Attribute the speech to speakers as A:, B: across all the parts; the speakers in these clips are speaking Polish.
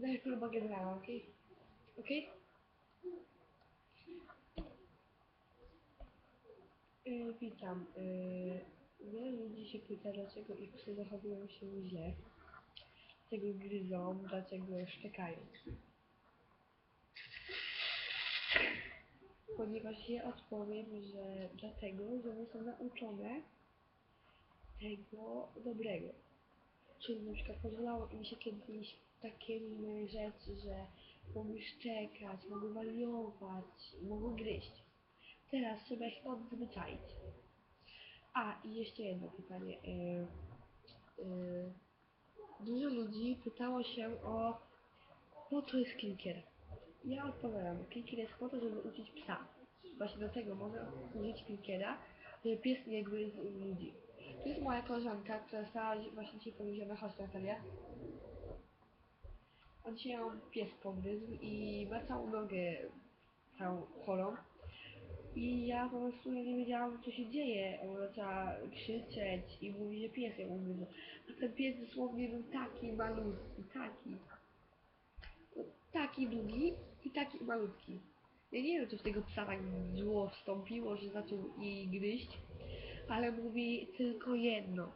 A: Daj próbę generała, okej? Okej? Yy, witam. Yy, wiele ludzi się pyta, dlaczego ich psy zachowują się źle. Dlaczego gryzą, dlaczego szczekają. Ponieważ ja odpowiem, że dlatego, że one są nauczone tego dobrego. Czyli na przykład pozwalało im się kiedyś takie rzeczy, że mogły szczekać, mogły wariować, mogły gryźć. Teraz trzeba ich odzwyczaić. A, i jeszcze jedno pytanie. Yy, yy, dużo ludzi pytało się o po co jest klikier. Ja odpowiadam, klikier jest po to, żeby uczyć psa. Właśnie do tego można użyć klikiera, żeby pies nie gryzł ludzi. To jest moja koleżanka, która stała właśnie dzisiaj powiedziana, chodź Natalia. On się ją pies pogryzł i ma całą nogę całą chorą. I ja po prostu nie wiedziałam co się dzieje. Ona zaczęła krzyczeć i mówi, że pies ją ugryzł. A ten pies dosłownie był taki malutki, taki. Taki długi i taki malutki. Ja nie wiem, co w tego psa tak zło wstąpiło, że zaczął jej gryźć, ale mówi tylko jedno,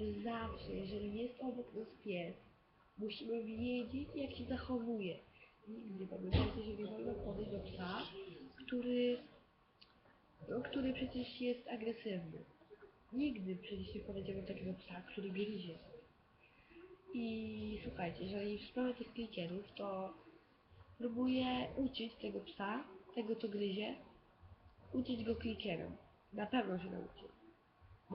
A: że zawsze, jeżeli jest obok nas pies, musimy wiedzieć, jak się zachowuje. Nigdy pamiętajcie, że nie wolno podejść do psa, który, no, który przecież jest agresywny. Nigdy przecież nie podejdziemy do takiego psa, który gryzie. I słuchajcie, jeżeli sprawie tych klikierów, to próbuję uczyć tego psa, tego co gryzie, uczyć go klikierem. Na pewno się nauczy.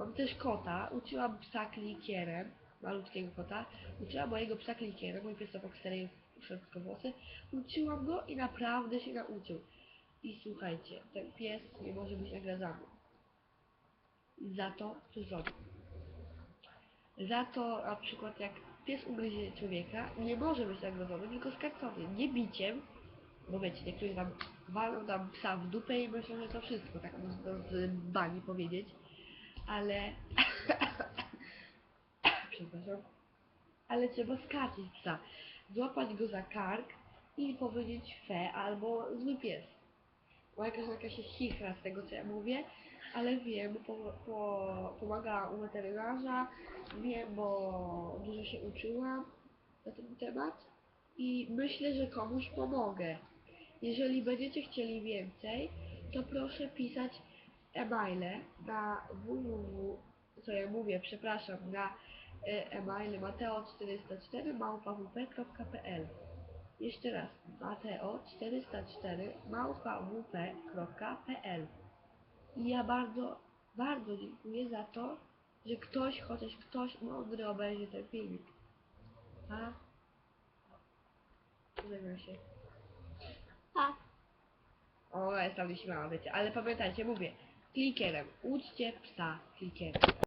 A: Mam też kota, uczyłam psa klikierem, malutkiego kota, uczyłam mojego psa klikierem, mój pies to foxtery włosy, uczyłam go i naprawdę się nauczył. I słuchajcie, ten pies nie może być nagradzany. Za to, co zrobił. Za to na przykład jak pies ugryzie człowieka, nie może być nagrodzony, tylko skarcony. Nie biciem, bo wiecie, niektórzy tam walą tam psa w dupę i myślą, że to wszystko, tak można z bani powiedzieć. Ale... Przepraszam. Ale trzeba skarcić psa. Złapać go za kark i powiedzieć fe albo zły pies. Moja koleżanka się chichra z tego, co ja mówię, ale wiem, po, po, pomagała u weterynarza, wiem, bo dużo się uczyłam na ten temat i myślę, że komuś pomogę. Jeżeli będziecie chcieli więcej, to proszę pisać e-maile na www, co ja mówię, przepraszam, na e-mail mateo404 małpawp.pl Jeszcze raz, mateo404 małpawp.pl I ja bardzo, bardzo dziękuję za to, że ktoś, chociaż ktoś mądry obejrzy ten filmik. A? Żegnam się.
B: Tak.
A: O, jest tam nieśmiała, wiecie. Ale pamiętajcie, mówię, klikerem. Uczcie psa klikerem.